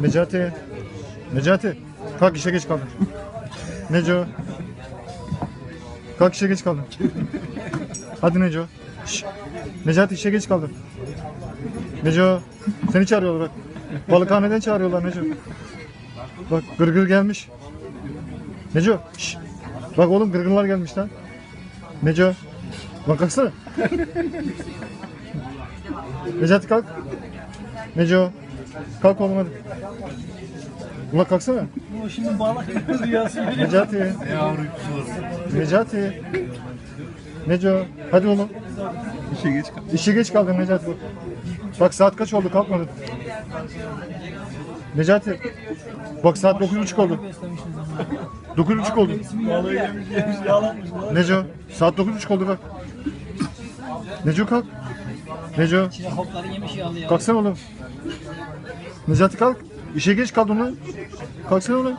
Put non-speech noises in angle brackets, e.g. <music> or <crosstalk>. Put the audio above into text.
Necati. Necati. Kalk işe geç kaldın. Neco. Kalk işe geç kaldın. Hadi Neco. Şş. Necati işe geç kaldın. Neco. Seni çağırıyorlar bak. Balıkhaneden çağırıyorlar Neco. Bak gırgır gelmiş. Neco. Şş. Bak oğlum gırgırlar gelmiş lan. Neco. Bak kalksana. Necati kalk. Neco. Kalk oğlum hadi. Ulan kalksana. O şimdi balık <laughs> rüyası gibi. Necati. Necati. Neco. Hadi oğlum. İşe geç kal. İşe geç kaldın Necati. Bak saat kaç oldu kalkmadın. Necati. Bak saat 9.30 oldu. 9.30 oldu. Balığı yemiş yemiş yalanmış. Neco. Saat 9.30 oldu bak. Neco kalk. Neco. Hopları yemiş yağlı ya. Kalksana oğlum. Necati kalk. İşe geç kaldın lan. Kalksana oğlum.